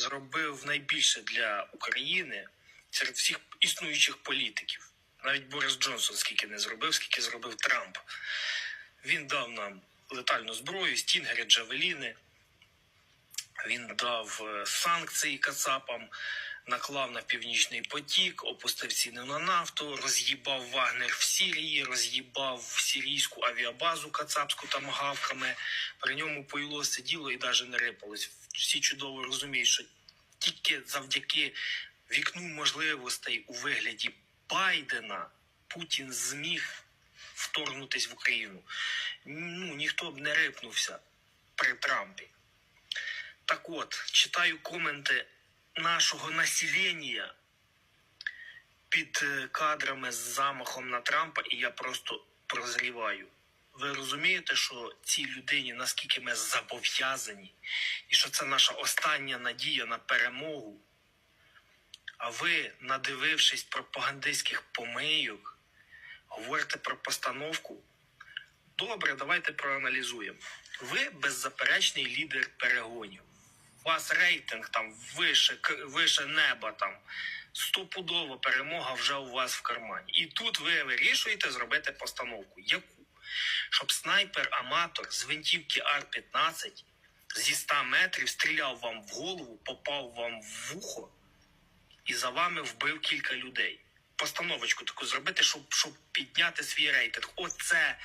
зробив найбільше для України серед всіх існуючих політиків. Навіть Борис Джонсон скільки не зробив, скільки зробив Трамп. Він дав нам летальну зброю, стінгери, джавеліни. Він дав е, санкції Кацапам, наклав на північний потік, опустив ціни на нафту, роз'їбав Вагнер в Сірії, роз'їбав сірійську авіабазу Кацапську там гавками. При ньому поїло сиділо і навіть не рипалось. Всі чудово розуміють, що тільки завдяки вікну можливостей у вигляді Байдена Путін зміг вторгнутись в Україну. Ну, ніхто б не рипнувся при Трампі. Так от, читаю коменти нашого населення під е, кадрами з замахом на Трампа, і я просто прозріваю. Ви розумієте, що цій людині наскільки ми зобов'язані, і що це наша остання надія на перемогу. А ви, надивившись пропагандистських помийок, говорите про постановку. Добре, давайте проаналізуємо. Ви беззаперечний лідер перегонів. У вас рейтинг там вище, вище неба там. Стопудова перемога вже у вас в кармані. І тут ви вирішуєте зробити постановку. Яку? Щоб снайпер-аматор з гвинтівки Ар-15 зі 100 метрів стріляв вам в голову, попав вам в вухо і за вами вбив кілька людей. Постановочку таку зробити, щоб, щоб підняти свій рейтинг. Оце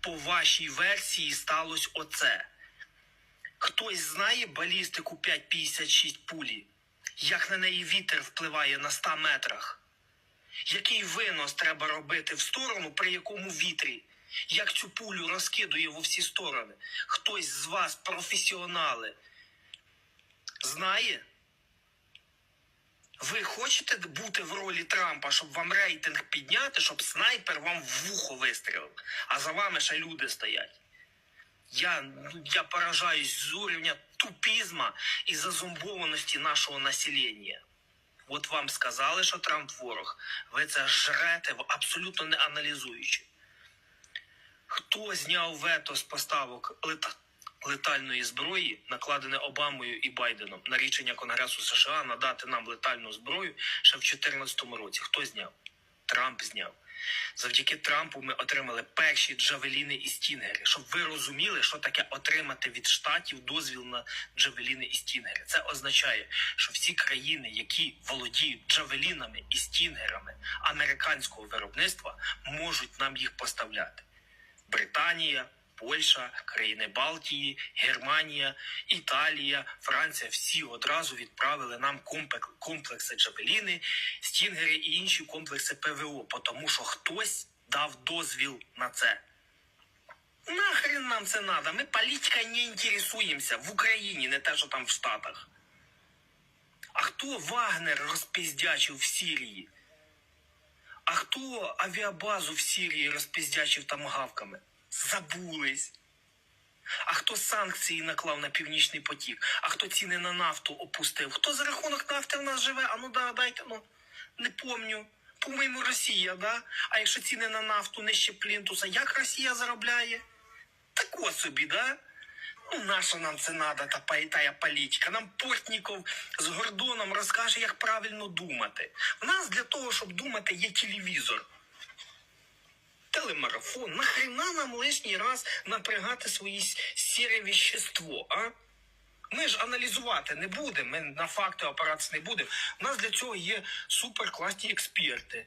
по вашій версії сталося оце. Хтось знає балістику 5,56 пулі? Як на неї вітер впливає на 100 метрах? Який винос треба робити в сторону, при якому вітрі? Як цю пулю розкидує во всі сторони? Хтось з вас, професіонали, знає? Ви хочете бути в ролі Трампа, щоб вам рейтинг підняти, щоб снайпер вам в вухо вистрілив, а за вами ще люди стоять. Я, ну, я поражаюсь уровня тупізма і зазомбованості нашого населення. От вам сказали, що Трамп ворог. Ви це жрете абсолютно не аналізуючи. Хто зняв вето з поставок лета- летальної зброї, накладене Обамою і Байденом на рішення Конгресу США надати нам летальну зброю ще в 2014 році? Хто зняв? Трамп зняв. Завдяки Трампу ми отримали перші джавеліни і стінгери. Щоб ви розуміли, що таке отримати від штатів дозвіл на джавеліни і стінгери. Це означає, що всі країни, які володіють джавелінами і стінгерами американського виробництва, можуть нам їх поставляти. Британія, Польща, країни Балтії, Германія, Італія, Франція всі одразу відправили нам комплекси Джавеліни, Стінгери і інші комплекси ПВО, тому що хтось дав дозвіл на це. Нахрен нам це надо? Ми політикою не інтересуємося в Україні, не те, що там в Штатах. А хто Вагнер розпіздячив в Сирії? А хто авіабазу в Сирії розпіздячив там гавками? Забулись. А хто санкції наклав на північний потік? А хто ціни на нафту опустив? Хто за рахунок нафти в нас живе? А ну да, дайте, ну не помню. По-моєму, Росія, да? А якщо ціни на нафту нижче плінтуса, як Росія заробляє? Так от собі, да? Ну, наша нам це надо, та па- тая політика. Нам Портніков з Гордоном розкаже, як правильно думати. У нас для того, щоб думати, є телевізор. Телемарафон. Нахрена нам лишній раз напрягати свої сіре віщество, а? Ми ж аналізувати не будемо, ми на факти опиратися не будемо. У нас для цього є суперкласні експерти.